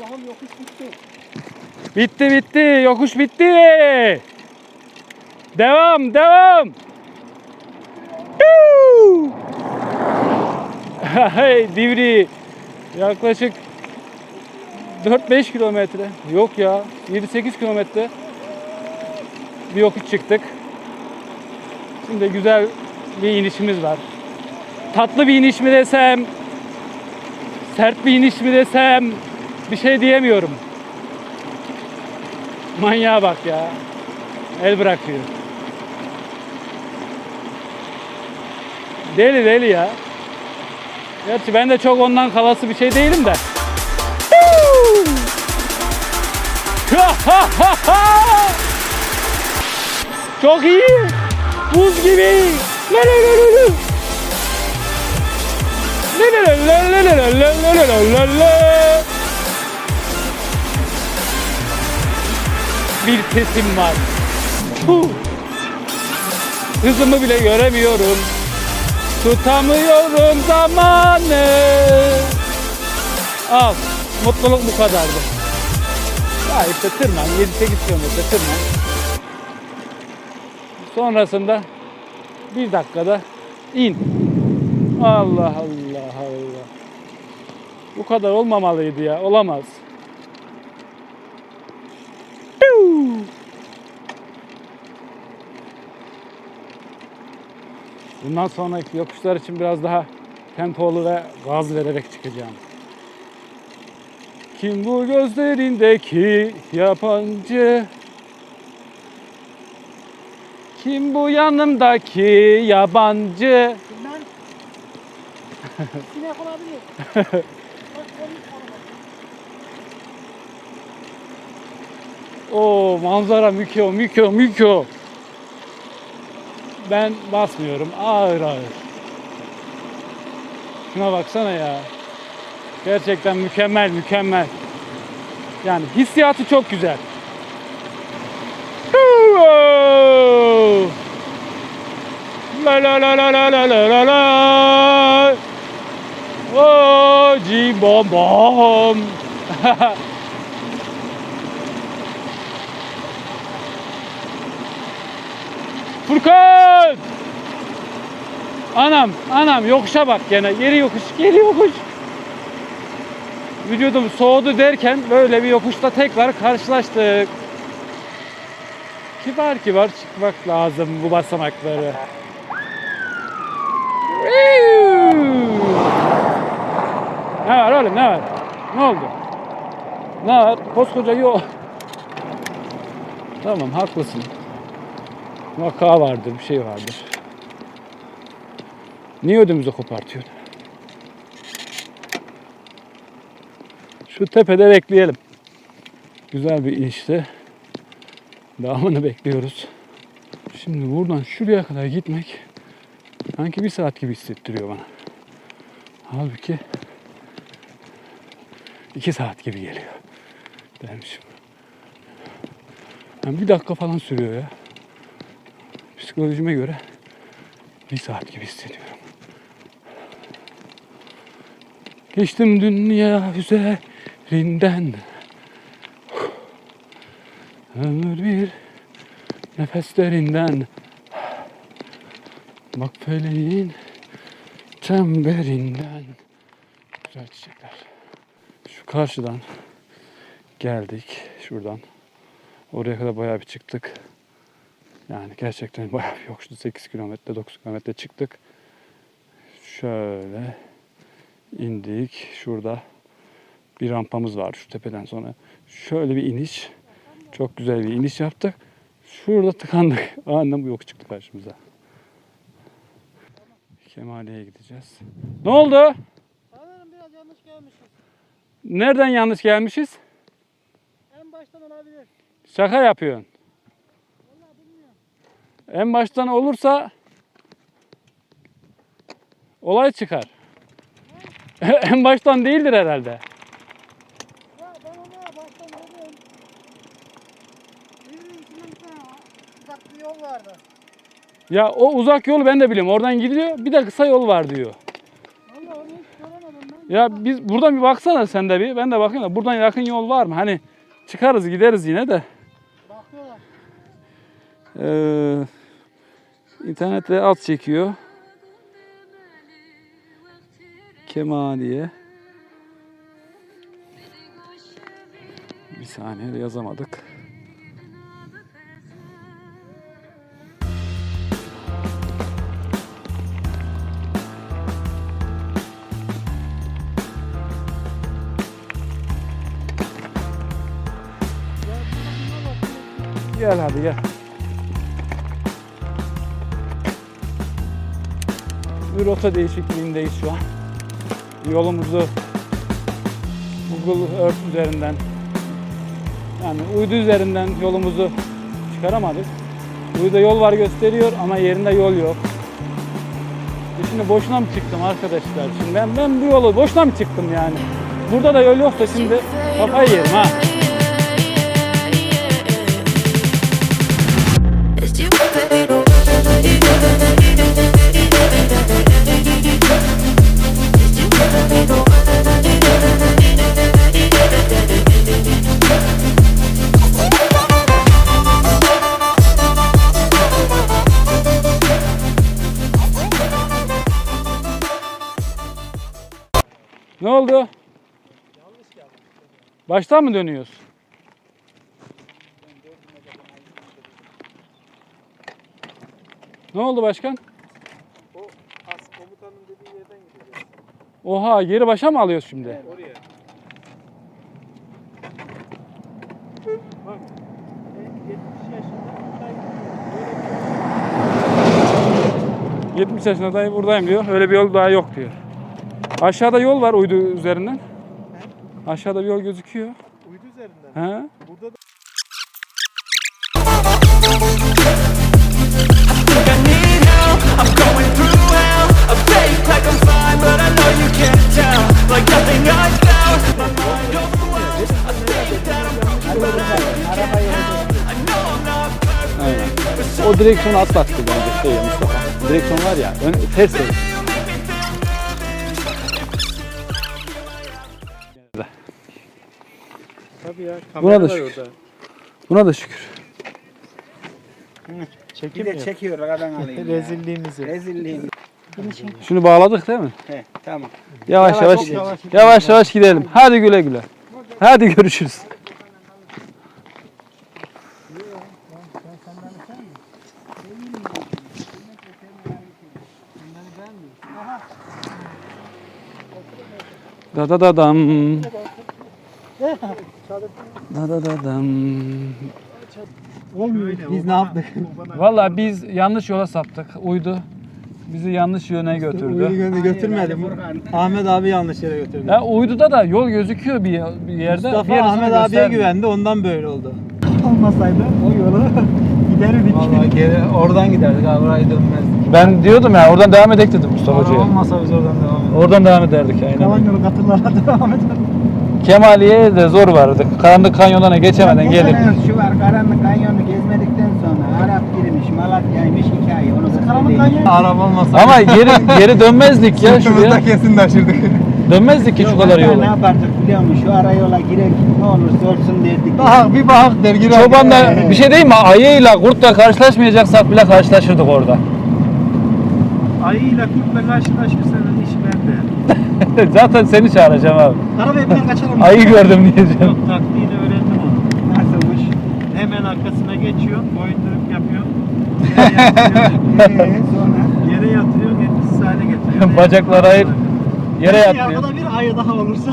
Allah'ım yokuş bitti. Bitti bitti. Yokuş bitti. Devam devam. Hey Divri. Yaklaşık 4-5 kilometre. Yok ya. 7-8 kilometre. Bir yokuş çıktık. Şimdi güzel bir inişimiz var. Tatlı bir iniş mi desem, sert bir iniş mi desem bir şey diyemiyorum. Manyağa bak ya. El bırakıyor. Deli deli ya. Gerçi ben de çok ondan kalası bir şey değilim de. Çok iyi. Buz gibi. Bir sesim var. Huh. Hızımı bile göremiyorum. Tutamıyorum zamanı. Al. Mutluluk bu kadardı. Ya işte tırman. 7-8 kilometre tırman. Sonrasında bir dakikada in. Allah Allah Allah. Bu kadar olmamalıydı ya. Olamaz. Bundan sonraki yokuşlar için biraz daha tempolu ve gaz vererek çıkacağım. Kim bu gözlerindeki yabancı? Kim bu yanımdaki yabancı? Bilmem. Sinek olabilir. Oo manzara mükemmel, mükemmel, mükemmel. Ben basmıyorum. Ağır ağır. Şuna baksana ya. Gerçekten mükemmel, mükemmel. Yani hissiyatı çok güzel. La la la la la la la la la. Oh, cim Furkan! Anam, anam yokuşa bak gene. Geri yokuş, geri yokuş. Vücudum soğudu derken böyle bir yokuşta tekrar karşılaştık. Kibar kibar çıkmak lazım bu basamakları. Ne var oğlum ne var? Ne oldu? Ne var? Koskoca yol. Tamam haklısın. Vaka vardır, bir şey vardır. Niye ödümüzü kopartıyorsun? Şu tepede bekleyelim. Güzel bir inişte. Devamını bekliyoruz. Şimdi buradan şuraya kadar gitmek sanki bir saat gibi hissettiriyor bana. Halbuki iki saat gibi geliyor dermişim. Yani bir dakika falan sürüyor ya psikolojime göre bir saat gibi hissediyorum. Geçtim dünya üzerinden. Ömür bir nefeslerinden. Bak feleğin çemberinden. Güzel çiçekler. Şu karşıdan geldik. Şuradan. Oraya kadar bayağı bir çıktık. Yani gerçekten bayağı bir yokuştu. 8 kilometre, 9 kilometre çıktık. Şöyle indik. Şurada bir rampamız var şu tepeden sonra. Şöyle bir iniş. Çok güzel bir iniş yaptık. Şurada tıkandık. Annem bu yok çıktı karşımıza. Kemaliye'ye gideceğiz. Ne oldu? Sanırım biraz yanlış gelmişiz. Nereden yanlış gelmişiz? En baştan olabilir. Şaka yapıyorsun. En baştan olursa olay çıkar. en baştan değildir herhalde. Ya yol o uzak yolu ben de biliyorum. Oradan gidiyor. Bir de kısa yol var diyor. Ya biz buradan bir baksana sen de bir. Ben de bakayım da buradan yakın yol var mı? Hani çıkarız gideriz yine de. Ee, internette az çekiyor. Kemaliye. Bir saniye yazamadık. Gel hadi gel. Bir rota değişikliğindeyiz şu an. Yolumuzu Google Earth üzerinden yani uydu üzerinden yolumuzu çıkaramadık. Uyduda yol var gösteriyor ama yerinde yol yok. E Şimdi boşuna mı çıktım arkadaşlar? Şimdi ben, ben bu yolu boşuna mı çıktım yani? Burada da yol yoksa şimdi kafayı yerim ha. As Ne oldu? Baştan mı dönüyoruz? Ne oldu başkan? O as komutanın dediği yerden gideceğiz. Oha geri başa mı alıyoruz şimdi? Oraya. Bak. e, 70 yaşında dayı böyle 70 yaşında dayı buradayım diyor. Öyle bir yol daha yok diyor. Aşağıda yol var uydu üzerinden. Aşağıda bir yol gözüküyor. uydu üzerinden. He? Burada da. Aynen. O direksiyonu atlattı bence şey Mustafa. Direksiyon var ya ön, ters ters. Buna da var şükür. orada. Buna da şükür. Çekim Bir de çekiyor aradan alayım ya. Rezilliğimizi. Rezilliğim. Şunu bağladık değil mi? He tamam. Yavaş yavaş Yavaş, yavaş yavaş yavaş, gidelim. Hadi güle güle. Hadi görüşürüz. Da da da dam. Da da da dam. Olmuyor. Biz ne yaptık? Vallahi biz yanlış yola saptık. Uydu. Bizi yanlış yöne götürdü. Uygun götürmedi. Ahmet abi yanlış yere götürdü. Ya uyduda da yol gözüküyor bir, bir yerde. Mustafa bir Ahmet abiye göstermiyor. güvendi ondan böyle oldu. Olmasaydı o yolu giderdik. Vallahi geri oradan giderdik abi orayı dönmezdik. Ben diyordum ya oradan devam edek dedim Mustafa Hoca'ya. olmasa biz oradan devam ederiz. Oradan devam ederdik aynen. Kalan yolu katırlara devam edelim. Kemaliye'ye de zor vardı. Karanlık kanyonlarına geçemeden gelip. Geçen Şu var karanlık kanyonu gezmedikten sonra Arap girmiş, Malatya'ymış hikaye. Onu da Karanlık kanyon. Araba olmasa Ama geri geri dönmezdik ya şuraya. Kesin taşırdık. Dönmezdik ki şu kadar hatta Ne yola. yapardık biliyor musun? Şu ara yola girek ne olursa olsun derdik. Bahak bir bahak der girer. Çobanla bir şey değil mi? Ayıyla kurtla karşılaşmayacaksak bile karşılaşırdık orada. Ayıyla kurtla karşılaşırsanız iş bende. Zaten seni çağıracağım abi. Arabaya biner kaçalım. Ayı gördüm diyeceğim. Yok taktiğini öğrendim onu. Nasılmış? Hemen arkasına geçiyorsun, boyunduruk yapıyorsun. Yere sonra yere yatırıyorsun, etkisiz hale getiriyorsun. Bacakları ayır. Yere Bir yatmıyor. arkada bir ayı daha olursa.